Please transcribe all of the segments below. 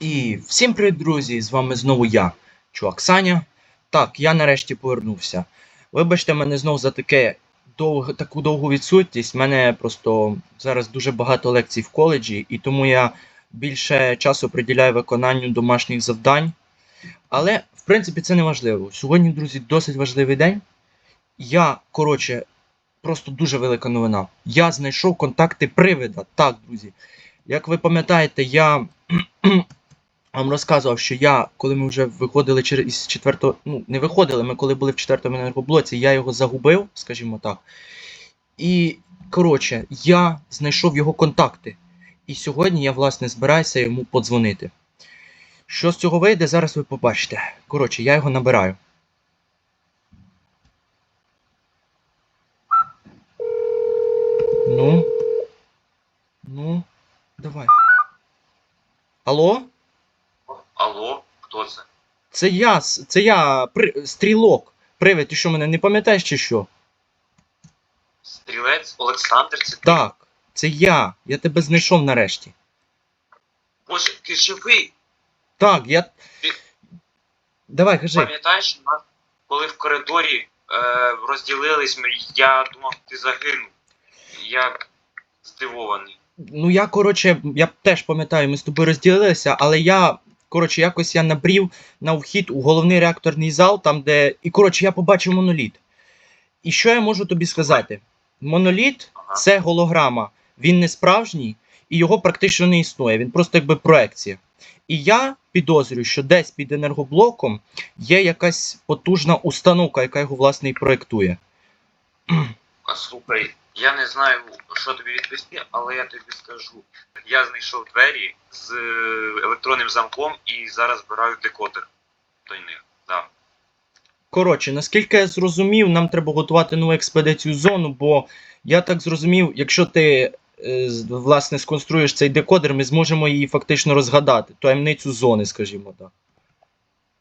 І всім привіт, друзі! З вами знову я, чувак Саня. Так, я нарешті повернувся. Вибачте мене знов за таке дов... таку довгу відсутність. У мене просто зараз дуже багато лекцій в коледжі, і тому я більше часу приділяю виконанню домашніх завдань. Але, в принципі, це не важливо. Сьогодні, друзі, досить важливий день. Я, коротше, просто дуже велика новина. Я знайшов контакти привида. Так, друзі. Як ви пам'ятаєте, я вам розказував, що я, коли ми вже виходили через четвертого, ну, не виходили, ми коли були в четвертому енергоблоці, я його загубив, скажімо так. І, коротше, я знайшов його контакти. І сьогодні я, власне, збираюся йому подзвонити. Що з цього вийде, зараз ви побачите. Коротше, я його набираю. Ну. Ну, давай. Алло? Алло, хто це? Це я, це я, при, стрілок. Привид, ти що мене не пам'ятаєш чи що? Стрілець Олександр, це ти? Так, це я. Я тебе знайшов нарешті. Боже, ти живий. Так, я. Ти- Давай, кажи. Пам'ятаєш, коли в коридорі е, розділились, ми, я думав, ти загинув. Я здивований. Ну я, коротше, я теж пам'ятаю, ми з тобою розділилися, але я. Коротше, якось я набрів на вхід у головний реакторний зал, там де. І коротше, я побачив моноліт. І що я можу тобі сказати? Моноліт це голограма. Він не справжній і його практично не існує. Він просто якби проекція. І я підозрюю, що десь під енергоблоком є якась потужна установка, яка його власне і проектує. Слухай, я не знаю, що тобі відповісти, але я тобі скажу. Я знайшов двері з е, електронним замком і зараз збираю декодер до них. Да. Коротше, наскільки я зрозумів, нам треба готувати нову експедицію зону, бо я так зрозумів, якщо ти е, власне сконструєш цей декодер, ми зможемо її фактично розгадати, таємницю зони, скажімо так.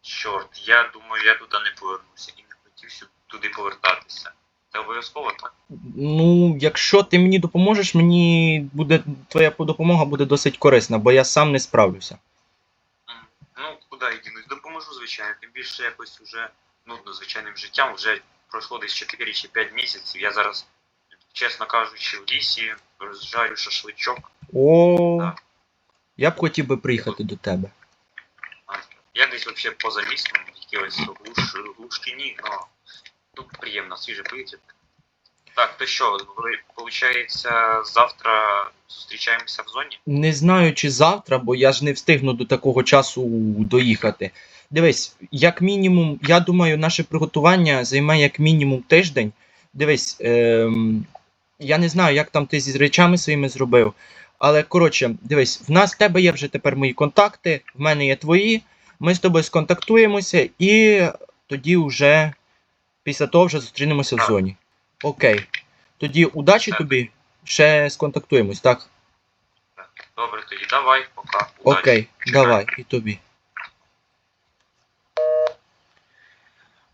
Чорт, я думаю, я туди не повернуся і не хотів туди повертатися. Це обов'язково так? Ну, якщо ти мені допоможеш, мені буде твоя допомога буде досить корисна, бо я сам не справлюся. Ну, куди я дінусь? Допоможу, звичайно. Тим більше якось вже нудно звичайним життям. Вже пройшло десь 4 чи 5 місяців. Я зараз, чесно кажучи, в лісі розжарю шашличок. О, Так. я б хотів би приїхати до тебе. Я десь взагалі поза містом, якихось глуш, глушкині, ну тут приємно, свіже повітря. Так, то що, виходить, завтра зустрічаємося в зоні? Не знаю, чи завтра, бо я ж не встигну до такого часу доїхати. Дивись, як мінімум, я думаю, наше приготування займає як мінімум тиждень. Дивись, ем, я не знаю, як там ти зі речами своїми зробив. Але коротше, дивись, в нас в тебе є вже тепер мої контакти, в мене є твої. Ми з тобою сконтактуємося і тоді вже після того вже зустрінемося в зоні. Окей. Тоді удачі тобі. Ще сконтактуємось, так? Добре, тоді давай, пока. Удачі. Окей, давай, і тобі.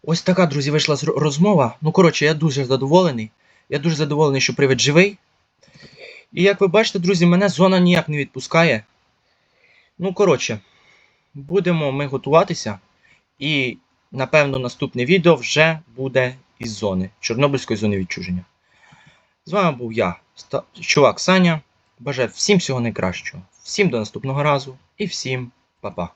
Ось така, друзі, вийшла розмова. Ну, коротше, я дуже задоволений. Я дуже задоволений, що привид живий. І як ви бачите, друзі, мене зона ніяк не відпускає. Ну, коротше, будемо ми готуватися. І, напевно, наступне відео вже буде із зони, Чорнобильської зони відчуження. З вами був я, чувак Саня. Бажаю всім всього найкращого. Всім до наступного разу і всім па-па.